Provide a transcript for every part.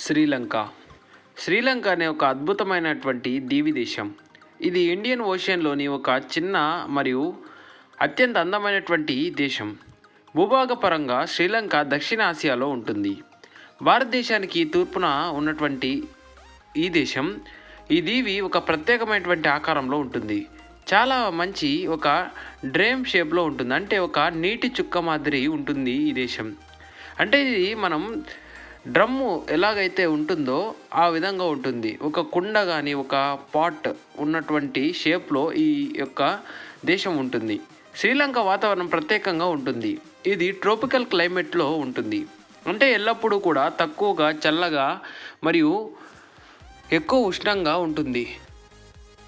శ్రీలంక. శ్రీలంక అనే ఒక అద్భుతమైనటువంటి దీవి దేశం. ఇది ఇండియన్ ఓషియన్లోని ఒక చిన్న మరియు అత్యంత అందమైనటువంటి దేశం. భూభాగపరంగా శ్రీలంక దక్షిణ ఆసియాలో ఉంటుంది. భారతదేశానికి తూర్పున ఉన్నటువంటి ఈ దేశం ఈ దీవి ఒక ప్రత్యేకమైనటువంటి ఆకారంలో ఉంటుంది. చాలా మంచి ఒక డ్రేమ్ షేప్లో ఉంటుంది. అంటే ఒక నీటి చుక్క మాదిరి ఉంటుంది ఈ దేశం. అంటే ఇది మనం డ్రమ్ము ఎలాగైతే ఉంటుందో ఆ విధంగా ఉంటుంది. ఒక కుండ కానీ ఒక పాట్ ఉన్నటువంటి షేప్లో ఈ యొక్క దేశం ఉంటుంది. శ్రీలంక వాతావరణం ప్రత్యేకంగా ఉంటుంది. ఇది ట్రోపికల్ క్లైమేట్లో ఉంటుంది. అంటే ఎల్లప్పుడూ కూడా తక్కువగా చల్లగా మరియు ఎక్కువ ఉష్ణంగా ఉంటుంది.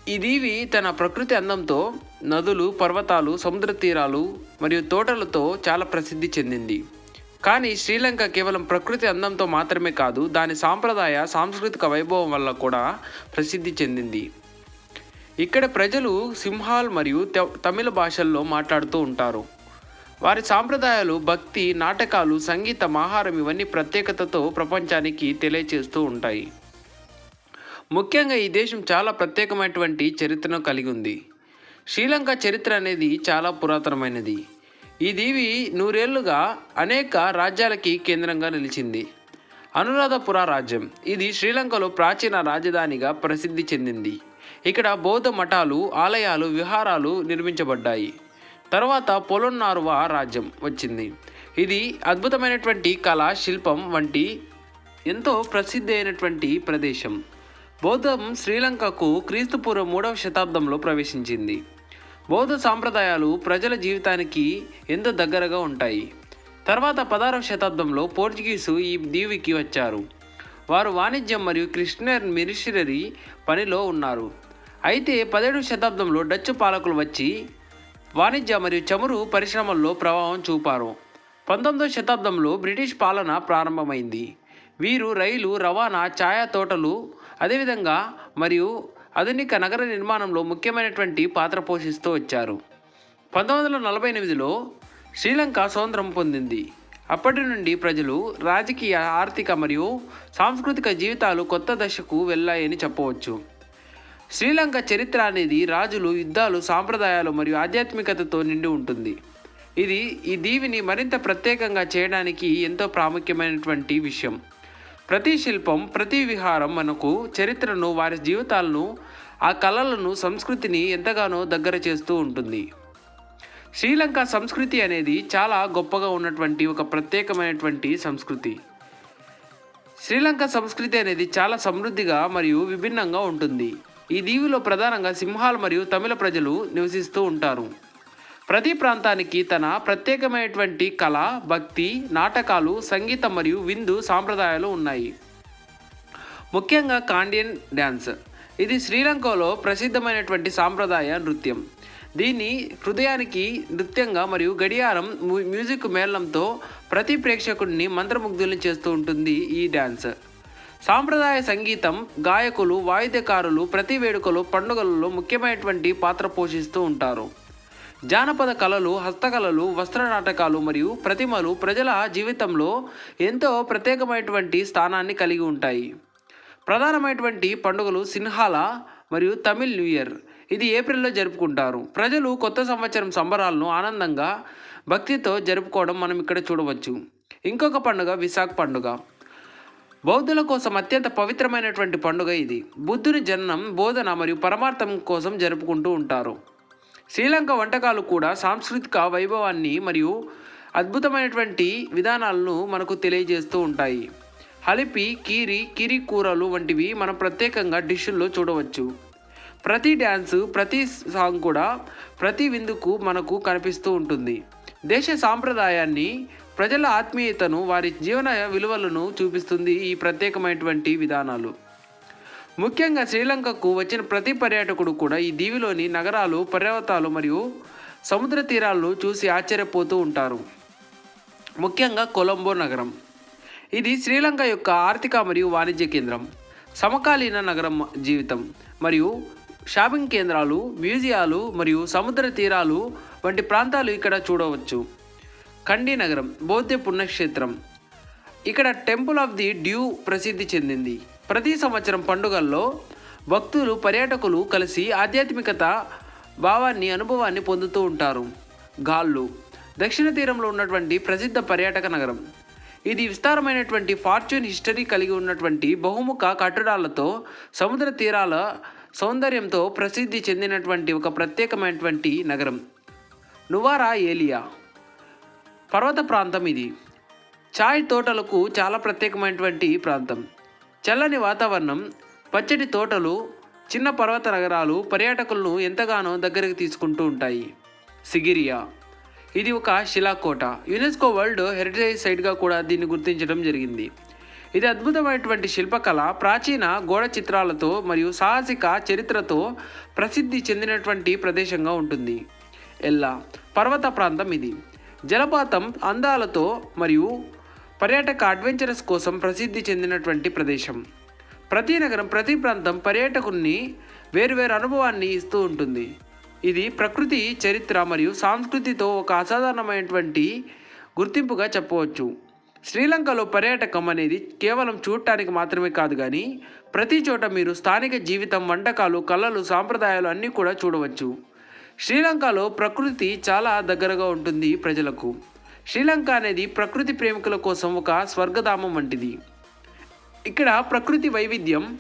ఈ దీవి తన ప్రకృతి అందంతో నదులు పర్వతాలు సముద్ర తీరాలు మరియు తోటలతో చాలా ప్రసిద్ధి చెందింది. కానీ శ్రీలంక కేవలం ప్రకృతి అందంతో మాత్రమే కాదు దాని సాంప్రదాయ సాంస్కృతిక వైభవం వల్ల కూడా ప్రసిద్ధి చెందింది. ఇక్కడ ప్రజలు సింహాల్ మరియు త- తమిళ భాషల్లో మాట్లాడుతూ ఉంటారు. వారి సాంప్రదాయాలు భక్తి నాటకాలు సంగీతం ఆహారం ఇవన్నీ ప్రత్యేకతతో ప్రపంచానికి తెలియచేస్తూ ఉంటాయి. ముఖ్యంగా ఈ దేశం చాలా ప్రత్యేకమైనటువంటి చరిత్రను కలిగి ఉంది. శ్రీలంక చరిత్ర అనేది చాలా పురాతనమైనది. ఈ దీవి నూరేళ్ళుగా అనేక రాజ్యాలకి కేంద్రంగా నిలిచింది. అనురాధపుర రాజ్యం ఇది శ్రీలంకలో ప్రాచీన రాజధానిగా ప్రసిద్ధి చెందింది. ఇక్కడ బౌద్ధ మఠాలు ఆలయాలు విహారాలు నిర్మించబడ్డాయి. తర్వాత పొలొన్నారువా రాజ్యం వచ్చింది. ఇది అద్భుతమైనటువంటి కళ శిల్పం వంటి ఎంతో ప్రసిద్ధి అయినటువంటి ప్రదేశం. బౌద్ధం శ్రీలంకకు క్రీస్తుపూర్వం మూడవ శతాబ్దంలో ప్రవేశించింది. బౌద్ధ సాంప్రదాయాలు ప్రజల జీవితానికి ఎంతో దగ్గరగా ఉంటాయి. తర్వాత పదహారవ శతాబ్దంలో పోర్చుగీసు ఈ దీవికి వచ్చారు. వారు వాణిజ్యం మరియు క్రిస్టియన్ మిషనరీ పనిలో ఉన్నారు. అయితే పదిహేడవ శతాబ్దంలో డచ్ పాలకులు వచ్చి వాణిజ్య మరియు చమురు పరిశ్రమల్లో ప్రభావం చూపారు. పంతొమ్మిదవ శతాబ్దంలో బ్రిటిష్ పాలన ప్రారంభమైంది. వీరు రైలు రవాణా ఛాయా తోటలు అదేవిధంగా మరియు ఆధునిక నగర నిర్మాణంలో ముఖ్యమైనటువంటి పాత్ర పోషిస్తూ వచ్చారు. పంతొమ్మిది వందల నలభై ఎనిమిదిలో శ్రీలంక స్వతంత్రం పొందింది. అప్పటి నుండి ప్రజలు రాజకీయ ఆర్థిక మరియు సాంస్కృతిక జీవితాలు కొత్త దశకు వెళ్ళాయని చెప్పవచ్చు. శ్రీలంక చరిత్ర అనేది రాజులు యుద్ధాలు సాంప్రదాయాలు మరియు ఆధ్యాత్మికతతో నిండి ఉంటుంది. ఇది ఈ దీవిని మరింత ప్రత్యేకంగా చేయడానికి ఎంతో ప్రాముఖ్యమైనటువంటి విషయం. ప్రతి శిల్పం ప్రతి విహారం మనకు చరిత్రను వారి జీవితాలను ఆ కళలను సంస్కృతిని ఎంతగానో దగ్గర చేస్తూ ఉంటుంది. శ్రీలంక సంస్కృతి అనేది చాలా గొప్పగా ఉన్నటువంటి ఒక ప్రత్యేకమైనటువంటి సంస్కృతి. శ్రీలంక సంస్కృతి అనేది చాలా సమృద్ధిగా మరియు విభిన్నంగా ఉంటుంది. ఈ దీవిలో ప్రధానంగా సింహాలు మరియు తమిళ ప్రజలు నివసిస్తూ ఉంటారు. ప్రతి ప్రాంతానికి తన ప్రత్యేకమైనటువంటి కళ భక్తి నాటకాలు సంగీతం మరియు విందు సాంప్రదాయాలు ఉన్నాయి. ముఖ్యంగా కాండియన్ డ్యాన్స్. ఇది శ్రీలంకలో ప్రసిద్ధమైనటువంటి సాంప్రదాయ నృత్యం. దీన్ని హృదయానికి నృత్యంగా మరియు గడియారం మ్యూజిక్ మేళంతో ప్రతి ప్రేక్షకుడిని మంత్రముగ్ధుల్ని చేస్తూ ఉంటుంది ఈ డ్యాన్స్. సాంప్రదాయ సంగీతం గాయకులు వాయిద్యకారులు ప్రతి వేడుకలు పండుగలలో ముఖ్యమైనటువంటి పాత్ర పోషిస్తూ ఉంటారు. జానపద కళలు హస్తకళలు వస్త్ర నాటకాలు మరియు ప్రతిమలు ప్రజల జీవితంలో ఎంతో ప్రత్యేకమైనటువంటి స్థానాన్ని కలిగి ఉంటాయి. ప్రధానమైనటువంటి పండుగలు సిన్హాల మరియు తమిళ్ న్యూ ఇయర్. ఇది ఏప్రిల్లో జరుపుకుంటారు. ప్రజలు కొత్త సంవత్సరం సంబరాలను ఆనందంగా భక్తితో జరుపుకోవడం మనం ఇక్కడ చూడవచ్చు. ఇంకొక పండుగ విశాఖ పండుగ. బౌద్ధుల కోసం అత్యంత పవిత్రమైనటువంటి పండుగ ఇది. బుద్ధుని జననం బోధన మరియు పరమార్థం కోసం జరుపుకుంటూ ఉంటారు. శ్రీలంక వంటకాలు కూడా సాంస్కృతిక వైభవాన్ని మరియు అద్భుతమైనటువంటి విధానాలను మనకు తెలియజేస్తూ ఉంటాయి. హలిపి కీరి కిరి కూరలు వంటివి మనం ప్రత్యేకంగా డిష్ల్లో చూడవచ్చు. ప్రతి డ్యాన్సు ప్రతి సాంగ్ కూడా ప్రతి విందుకు మనకు కనిపిస్తూ ఉంటుంది. దేశ సాంప్రదాయాన్ని ప్రజల ఆత్మీయతను వారి జీవన విలువలను చూపిస్తుంది ఈ ప్రత్యేకమైనటువంటి విధానాలు. ముఖ్యంగా శ్రీలంకకు వచ్చిన ప్రతి పర్యాటకుడు కూడా ఈ దీవిలోని నగరాలు పర్వతాలు మరియు సముద్ర తీరాలను చూసి ఆశ్చర్యపోతూ ఉంటారు. ముఖ్యంగా కొలంబో నగరం. ఇది శ్రీలంక యొక్క ఆర్థిక మరియు వాణిజ్య కేంద్రం సమకాలీన నగరం జీవితం మరియు షాపింగ్ కేంద్రాలు మ్యూజియాలు మరియు సముద్ర తీరాలు వంటి ప్రాంతాలు ఇక్కడ చూడవచ్చు. కండి నగరం బౌద్ధ పుణ్యక్షేత్రం. ఇక్కడ టెంపుల్ ఆఫ్ ది డ్యూ ప్రసిద్ధి చెందింది. ప్రతి సంవత్సరం పండుగల్లో భక్తులు పర్యాటకులు కలిసి ఆధ్యాత్మికత భావాన్ని అనుభవాన్ని పొందుతూ ఉంటారు. గాళ్ళు దక్షిణ తీరంలో ఉన్నటువంటి ప్రసిద్ధ పర్యాటక నగరం. ఇది విస్తారమైనటువంటి ఫార్చ్యూన్ హిస్టరీ కలిగి ఉన్నటువంటి బహుముఖ కట్టడాలతో సముద్ర తీరాల సౌందర్యంతో ప్రసిద్ధి చెందినటువంటి ఒక ప్రత్యేకమైనటువంటి నగరం. నువారా ఏలియా. పర్వత ప్రాంతం ఇది. చాయ్ తోటలకు చాలా ప్రత్యేకమైనటువంటి ప్రాంతం. చల్లని వాతావరణం పచ్చటి తోటలు చిన్న పర్వత నగరాలు పర్యాటకులను ఎంతగానో దగ్గరికి తీసుకుంటూ ఉంటాయి. సిగిరియా. ఇది ఒక శిలాకోట. యునెస్కో వరల్డ్ హెరిటేజ్ సైట్గా కూడా దీన్ని గుర్తించడం జరిగింది. ఇది అద్భుతమైనటువంటి శిల్పకళ ప్రాచీన గోడ చిత్రాలతో మరియు సాహసిక చరిత్రతో ప్రసిద్ధి చెందినటువంటి ప్రదేశంగా ఉంటుంది. ఎల్లా. పర్వత ప్రాంతం ఇది. జలపాతం అందాలతో మరియు పర్యాటక అడ్వెంచరస్ కోసం ప్రసిద్ధి చెందినటువంటి ప్రదేశం. ప్రతి నగరం ప్రతి ప్రాంతం పర్యాటకుని వేరువేరు అనుభవాన్ని ఇస్తూ ఉంటుంది. ఇది ప్రకృతి చరిత్ర మరియు సంస్కృతితో ఒక అసాధారణమైనటువంటి గుర్తింపుగా చెప్పవచ్చు. శ్రీలంకలో పర్యాటకం అనేది కేవలం చూడటానికి మాత్రమే కాదు కానీ ప్రతి చోట మీరు స్థానిక జీవితం వంటకాలు కళలు సాంప్రదాయాలు అన్నీ కూడా చూడవచ్చు. శ్రీలంకలో ప్రకృతి చాలా దగ్గరగా ఉంటుంది ప్రజలకు. శ్రీలంక అనేది ప్రకృతి ప్రేమికుల కోసం ఒక స్వర్గధామం వంటిది. ఇక్కడ ప్రకృతి వైవిధ్యం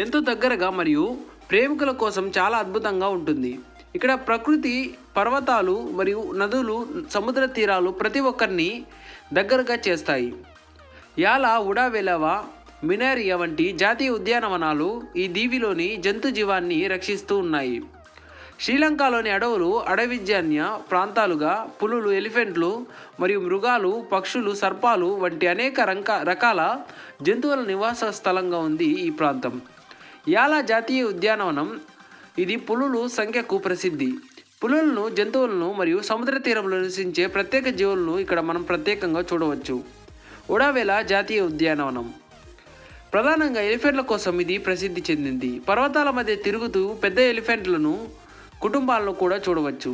ఎంతో దగ్గరగా మరియు ప్రేమికుల కోసం చాలా అద్భుతంగా ఉంటుంది. ఇక్కడ ప్రకృతి పర్వతాలు మరియు నదులు సముద్ర తీరాలు ప్రతి ఒక్కరిని దగ్గరగా చేస్తాయి. యాల ఉడావెలవా మినారియా వంటి జాతీయ ఉద్యానవనాలు ఈ దీవిలోని జంతు జీవాన్ని రక్షిస్తూ ఉన్నాయి. శ్రీలంకలోని అడవులు అడవిజన్య ప్రాంతాలుగా పులులు ఎలిఫెంట్లు మరియు మృగాలు పక్షులు సర్పాలు వంటి అనేక రంక రకాల జంతువుల నివాస స్థలంగా ఉంది ఈ ప్రాంతం. యాలా జాతీయ ఉద్యానవనం ఇది పులులు సంఖ్యకు ప్రసిద్ధి. పులులను జంతువులను మరియు సముద్ర తీరంలో నివసించే ప్రత్యేక జీవులను ఇక్కడ మనం ప్రత్యేకంగా చూడవచ్చు. ఉడావేల జాతీయ ఉద్యానవనం. ప్రధానంగా ఎలిఫెంట్ల కోసం ఇది ప్రసిద్ధి చెందింది. పర్వతాల మధ్య తిరుగుతూ పెద్ద ఎలిఫెంట్లను కుటుంబాలను కూడా చూడవచ్చు.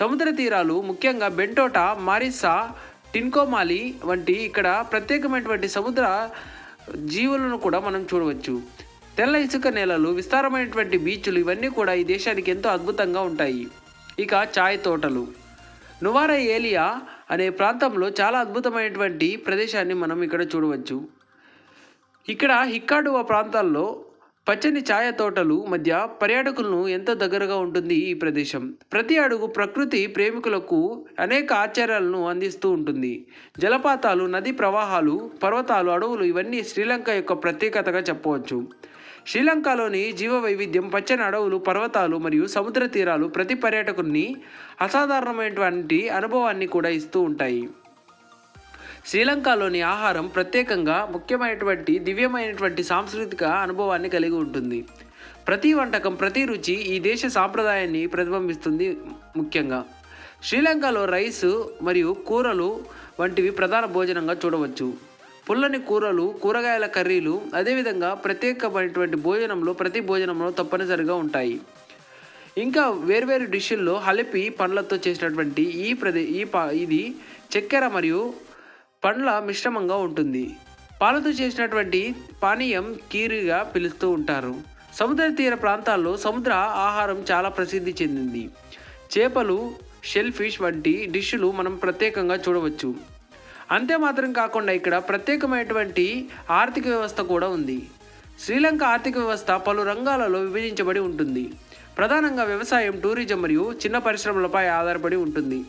సముద్ర తీరాలు ముఖ్యంగా బెంటోటా మారిస్సా టిన్కోమాలి వంటి ఇక్కడ ప్రత్యేకమైనటువంటి సముద్ర జీవులను కూడా మనం చూడవచ్చు. తెల్ల ఇసుక నేలలు విస్తారమైనటువంటి బీచ్లు ఇవన్నీ కూడా ఈ దేశానికి ఎంతో అద్భుతంగా ఉంటాయి. ఇక చాయ్ తోటలు. నువారా ఏలియా అనే ప్రాంతంలో చాలా అద్భుతమైనటువంటి ప్రదేశాన్ని మనం ఇక్కడ చూడవచ్చు. ఇక్కడ హిక్కాడువా ప్రాంతాల్లో పచ్చని ఛాయ తోటలు మధ్య పర్యాటకులను ఎంతో దగ్గరగా ఉంటుంది ఈ ప్రదేశం? ప్రతి అడుగు ప్రకృతి ప్రేమికులకు అనేక ఆశ్చర్యాలను అందిస్తూ ఉంటుంది. జలపాతాలు నదీ ప్రవాహాలు పర్వతాలు అడవులు ఇవన్నీ శ్రీలంక యొక్క ప్రత్యేకతగా చెప్పవచ్చు. శ్రీలంకలోని జీవ వైవిధ్యం పచ్చని అడవులు పర్వతాలు మరియు సముద్ర తీరాలు ప్రతి పర్యాటకుని అసాధారణమైనటువంటి అనుభవాన్ని కూడా ఇస్తూ ఉంటాయి. శ్రీలంకలోని ఆహారం ప్రత్యేకంగా ముఖ్యమైనటువంటి దివ్యమైనటువంటి సాంస్కృతిక అనుభవాన్ని కలిగి ఉంటుంది. ప్రతి వంటకం ప్రతి రుచి ఈ దేశ సాంప్రదాయాన్ని ప్రతిబింబిస్తుంది ముఖ్యంగా. శ్రీలంకలో రైసు మరియు కూరలు వంటివి ప్రధాన భోజనంగా చూడవచ్చు. పుల్లని కూరలు కూరగాయల కర్రీలు అదేవిధంగా ప్రత్యేకమైనటువంటి భోజనంలో ప్రతి భోజనంలో తప్పనిసరిగా ఉంటాయి. ఇంకా వేర్వేరు డిష్ల్లో హలిపి పండ్లతో చేసినటువంటి ఈ ప్రదే ఈ ఇది చక్కెర మరియు పండ్ల మిశ్రమంగా ఉంటుంది. పాలతో చేసినటువంటి పానీయం కీరిగా పిలుస్తూ ఉంటారు. సముద్ర తీర ప్రాంతాల్లో సముద్ర ఆహారం చాలా ప్రసిద్ధి చెందింది. చేపలు షెల్ ఫిష్ వంటి డిష్లు మనం ప్రత్యేకంగా చూడవచ్చు. అంతే మాత్రం కాకుండా ఇక్కడ ప్రత్యేకమైనటువంటి ఆర్థిక వ్యవస్థ కూడా ఉంది. శ్రీలంక ఆర్థిక వ్యవస్థ పలు రంగాలలో విభజించబడి ఉంటుంది. ప్రధానంగా వ్యవసాయం టూరిజం మరియు చిన్న పరిశ్రమలపై ఆధారపడి ఉంటుంది.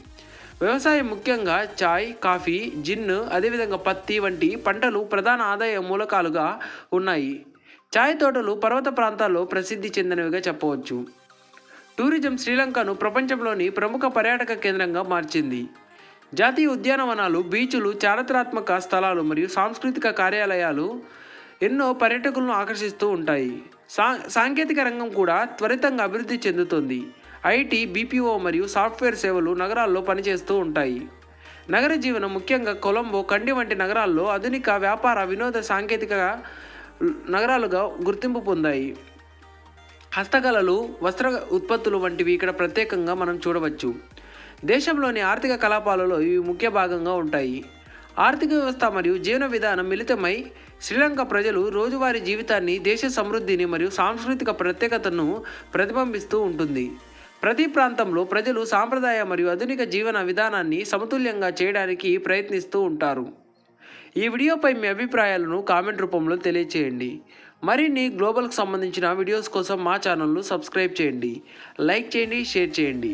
వ్యవసాయం ముఖ్యంగా చాయ్ కాఫీ జిన్ను అదేవిధంగా పత్తి వంటి పంటలు ప్రధాన ఆదాయ మూలకాలుగా ఉన్నాయి. చాయ్ తోటలు పర్వత ప్రాంతాల్లో ప్రసిద్ధి చెందినవిగా చెప్పవచ్చు. టూరిజం శ్రీలంకను ప్రపంచంలోని ప్రముఖ పర్యాటక కేంద్రంగా మార్చింది. జాతీయ ఉద్యానవనాలు బీచులు చారిత్రాత్మక స్థలాలు మరియు సాంస్కృతిక కార్యాలయాలు ఎన్నో పర్యాటకులను ఆకర్షిస్తూ ఉంటాయి. సా సాంకేతిక రంగం కూడా త్వరితంగా అభివృద్ధి చెందుతుంది. ఐటీ బీపీఓ మరియు సాఫ్ట్వేర్ సేవలు నగరాల్లో పనిచేస్తూ ఉంటాయి. నగర జీవనం ముఖ్యంగా కొలంబో కండి వంటి నగరాల్లో ఆధునిక వ్యాపార వినోద సాంకేతిక నగరాలుగా గుర్తింపు పొందాయి. హస్తకళలు వస్త్ర ఉత్పత్తులు వంటివి ఇక్కడ ప్రత్యేకంగా మనం చూడవచ్చు. దేశంలోని ఆర్థిక కలాపాలలో ఇవి ముఖ్య భాగంగా ఉంటాయి. ఆర్థిక వ్యవస్థ మరియు జీవన విధానం మిళితమై శ్రీలంక ప్రజలు రోజువారీ జీవితాన్ని దేశ సమృద్ధిని మరియు సాంస్కృతిక ప్రత్యేకతను ప్రతిబింబిస్తూ ఉంటుంది. ప్రతి ప్రాంతంలో ప్రజలు సాంప్రదాయ మరియు ఆధునిక జీవన విధానాన్ని సమతుల్యంగా చేయడానికి ప్రయత్నిస్తూ ఉంటారు. ఈ వీడియోపై మీ అభిప్రాయాలను కామెంట్ రూపంలో తెలియచేయండి. మరిన్ని గ్లోబల్కి సంబంధించిన వీడియోస్ కోసం మా ఛానల్ను సబ్స్క్రైబ్ చేయండి. లైక్ చేయండి షేర్ చేయండి.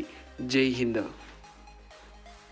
జై హింద్.